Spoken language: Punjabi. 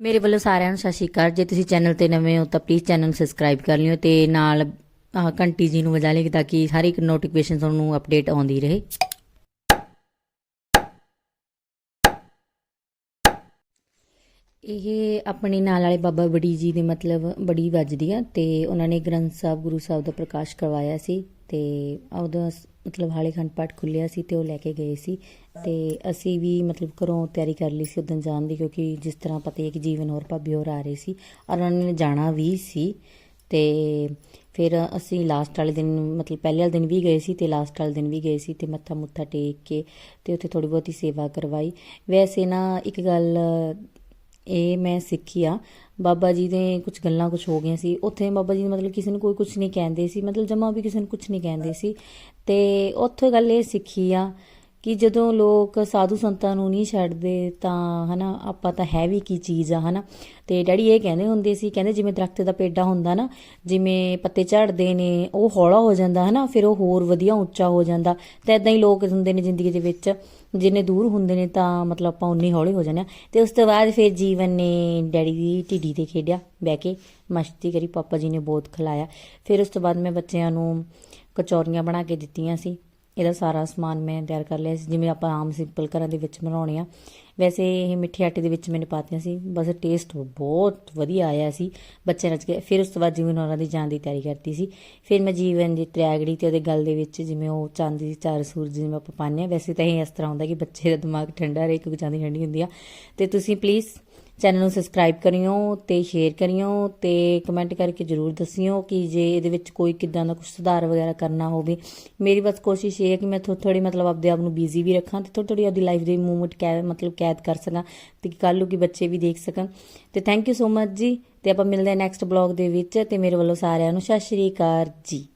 ਮੇਰੇ ਵੱਲੋਂ ਸਾਰਿਆਂ ਨੂੰ ਸਤਿ ਸ਼੍ਰੀ ਅਕਾਲ। ਜੇ ਤੁਸੀਂ ਚੈਨਲ ਤੇ ਨਵੇਂ ਹੋ ਤਾਂ ਪਲੀਜ਼ ਚੈਨਲ ਨੂੰ ਸਬਸਕ੍ਰਾਈਬ ਕਰ ਲਿਓ ਤੇ ਨਾਲ ਘੰਟੀ ਜੀ ਨੂੰ ਵਜਾ ਲਿਓ ਤਾਂ ਕਿ ਹਰ ਇੱਕ ਨੋਟੀਫਿਕੇਸ਼ਨ ਤੁਹਾਨੂੰ ਅਪਡੇਟ ਆਉਂਦੀ ਰਹੇ। ਇਹ ਆਪਣੇ ਨਾਲ ਵਾਲੇ ਬਾਬਾ ਬੜੀ ਜੀ ਦੇ ਮਤਲਬ ਬੜੀ ਵੱਜਦੀ ਆ ਤੇ ਉਹਨਾਂ ਨੇ ਗ੍ਰੰਥ ਸਾਹਿਬ, ਗੁਰੂ ਸਾਹਿਬ ਦਾ ਪ੍ਰਕਾਸ਼ ਕਰਵਾਇਆ ਸੀ। ਤੇ ਉਹਦਾ ਸ- ਮਤਲਬ ਹਾਲੇ ਖੰਡ ਪਾਠ ਖੁੱਲਿਆ ਸੀ ਤੇ ਉਹ ਲੈ ਕੇ ਗਏ ਸੀ। ਤੇ ਅਸੀਂ ਵੀ ਮਤਲਬ ਘਰੋਂ ਤਿਆਰੀ ਕਰ ਲਈ ਸੀ ਉਦੋਂ ਜਾਣ ਦੀ ਕਿਉਂਕਿ ਜਿਸ ਤਰ੍ਹਾਂ ਪਤਾ ਹੀ ਹੈ ਕਿ ਜੀਵਨ ਹੋਰ ਭਾਬੀ ਹੋਰ ਆ ਰਹੇ ਸੀ ਔਰ ਉਹਨਾਂ ਨੇ ਜਾਣਾ ਵੀ ਸੀ। ਤੇ ਫਿਰ ਅਸੀਂ ਲਾਸਟ ਵਾਲੇ ਦਿਨ ਮਤਲਬ ਪਹਿਲੇ ਵਾਲੇ ਦਿਨ ਵੀ ਗਏ ਸੀ ਤੇ ਲਾਸਟ ਵਾਲੇ ਦਿਨ ਵੀ ਗਏ ਸੀ ਤੇ ਮੱਥਾ ਮੁੱਥਾ ਟੇਕ ਕੇ ਤੇ ਉੱਥੇ ਥੋੜੀ ਬਹੁਤੀ ਸੇਵਾ ਕਰਵਾਈ। ਵੈਸੇ ਨਾ ਇੱਕ ਗੱਲ ਇਹ ਮੈਂ ਸਿੱਖੀ ਆ। ਬਾਬਾ ਜੀ ਦੇ ਕੁਝ ਗੱਲਾਂ ਕੁਝ ਹੋ ਗਈਆਂ ਸੀ। ਉੱਥੇ ਬਾਬਾ ਜੀ ਮਤਲਬ ਕਿਸੇ ਨੂੰ ਕੋਈ ਕੁਝ ਨਹੀਂ ਕਹਿੰਦੇ ਸੀ। ਮਤਲਬ ਜਮਾ ਵੀ ਕਿਸੇ ਨੂੰ ਕੁਝ ਨਹੀਂ ਕਹਿੰਦੇ ਸੀ। ਤੇ ਉੱਥੇ ਗੱਲ ਇਹ ਸਿੱਖੀ ਆ ਕਿ ਜਦੋਂ ਲੋਕ ਸਾਧੂ ਸੰਤਾਂ ਨੂੰ ਨਹੀਂ ਛੱਡਦੇ ਤਾਂ, ਹਨਾ, ਆਪਾਂ ਤਾਂ ਹੈ ਵੀ ਕੀ ਚੀਜ਼ ਆ, ਹਨਾ। ਤੇ ਡੈਡੀ ਇਹ ਕਹਿੰਦੇ ਹੁੰਦੇ ਸੀ, ਕਹਿੰਦੇ ਜਿਵੇਂ ਦਰਖਤ ਦਾ ਪੇਡਾ ਹੁੰਦਾ ਨਾ, ਜਿਵੇਂ ਪੱਤੇ ਝੜਦੇ ਨੇ, ਉਹ ਹੌਲਾ ਹੋ ਜਾਂਦਾ, ਹਨਾ, ਫਿਰ ਉਹ ਹੋਰ ਵਧੀਆ ਉੱਚਾ ਹੋ ਜਾਂਦਾ। ਤੇ ਇਦਾਂ ਹੀ ਲੋਕ ਹੁੰਦੇ ਨੇ ਜ਼ਿੰਦਗੀ ਦੇ ਵਿੱਚ, ਜਿੰਨੇ ਦੂਰ ਹੁੰਦੇ ਨੇ ਤਾਂ ਮਤਲਬ ਆਪਾਂ ਉਨੇ ਹੌਲੇ ਹੋ ਜਾਂਦੇ ਆ। ਤੇ ਉਸ ਤੋਂ ਬਾਅਦ ਫਿਰ ਜੀਵਨ ਨੇ ਡੈਡੀ ਦੀ ਢਿੱਡੀ ਤੇ ਖੇਡਿਆ, ਬਹਿ ਕੇ ਮਸਤੀ ਕਰੀ, ਪਾਪਾ ਜੀ ਨੇ ਬਹੁਤ ਖਿਲਾਇਆ। ਫਿਰ ਉਸ ਤੋਂ ਬਾਅਦ ਮੈਂ ਬੱਚਿਆਂ ਨੂੰ ਕਚੌਰੀਆਂ ਬਣਾ ਕੇ ਦਿੱਤੀਆਂ ਸੀ। ਇਹਦਾ ਸਾਰਾ ਸਮਾਨ ਮੈਂ ਤਿਆਰ ਕਰ ਲਿਆ ਸੀ। ਜਿਵੇਂ ਆਪਾਂ ਆਮ ਸਿੰਪਲ ਘਰਾਂ ਦੇ ਵਿੱਚ ਬਣਾਉਣੇ ਆ ਵੈਸੇ ਇਹ ਮਿੱਠੇ ਆਟੇ ਦੇ ਵਿੱਚ ਮੈंने ਪਾਤੀਆਂ ਸੀ। ਬਸ ਟੇਸਟ ਬਹੁਤ ਵਧੀਆ ਆਇਆ ਸੀ। ਬੱਚੇ ਨੱਚ ਗਏ ਫਿਰ ਉਸ ਤੋਂ ਬਾਅਦ ਜੀਵਨ ਉਹਨਾਂ ਦੀ ਜਾਨ ਦੀ ਤਿਆਰੀ ਕਰਤੀ ਸੀ। ਫਿਰ ਮੈਂ ਜੀਵਨ ਦੀ ਤ੍ਰਿਆਗੜੀ ਤੇ ਉਹਦੇ ਗਲ ਦੇ ਵਿੱਚ ਜਿਵੇਂ ਉਹ ਚਾਂਦੀ ਦੀ ਚਾਰ ਸੂਰਜ ਜਿਵੇਂ ਆਪਾਂ ਪਾਉਂਦੇ ਆ ਵੈਸੇ ਤਾਂ ਇਹ ਇਸ ਤਰ੍ਹਾਂ ਹੁੰਦਾ ਕਿ ਬੱਚੇ ਦਾ ਦਿਮਾਗ ਠੰਡਾ ਰਹੇ ਕਿਉਂਕਿ ਚਾਂਦੀ ਠੰਡੀ ਹੁੰਦੀ ਆ। ਤੇ ਤੁਸੀਂ ਪਲੀਜ਼ ਚੈਨਲ ਨੂੰ ਸਬਸਕ੍ਰਾਈਬ ਕਰਿਓ ਤੇ ਸ਼ੇਅਰ ਕਰਿਓ ਤੇ ਕਮੈਂਟ ਕਰਕੇ ਜਰੂਰ ਦੱਸਿਓ ਕਿ ਜੇ ਇਹਦੇ ਵਿੱਚ ਕੋਈ ਕਿਦਾਂ ਦਾ ਕੁਝ ਸੁਧਾਰ ਵਗੈਰਾ ਕਰਨਾ ਹੋਵੇ। ਮੇਰੀ ਬਸ ਕੋਸ਼ਿਸ਼ ਇਹ ਹੈ ਕਿ ਮੈਂ ਥੋੜੀ ਥੋੜੀ ਮਤਲਬ ਆਪਦੇ ਆਪ ਨੂੰ ਬਿਜ਼ੀ ਵੀ ਰੱਖਾਂ ਤੇ ਥੋੜੀ ਥੋੜੀ ਆਪਦੀ ਲਾਈਫ ਦੇ ਮੂਵਮੈਂਟ ਕੈ ਮਤਲਬ ਕੈਦ ਕਰ ਸਕਾਂ ਤੇ ਕੱਲ ਨੂੰ ਕਿ ਬੱਚੇ ਵੀ ਦੇਖ ਸਕਣ। ਤੇ ਥੈਂਕ ਯੂ ਸੋ ਮਚ ਜੀ। ਤੇ ਆਪਾਂ ਮਿਲਦੇ ਹਾਂ ਨੈਕਸਟ ਬਲੌਗ ਦੇ ਵਿੱਚ ਤੇ ਮੇਰੇ ਵੱਲੋਂ ਸਾਰਿਆਂ ਨੂੰ ਸਤਿ ਸ਼੍ਰੀ ਅਕਾਲ ਜੀ।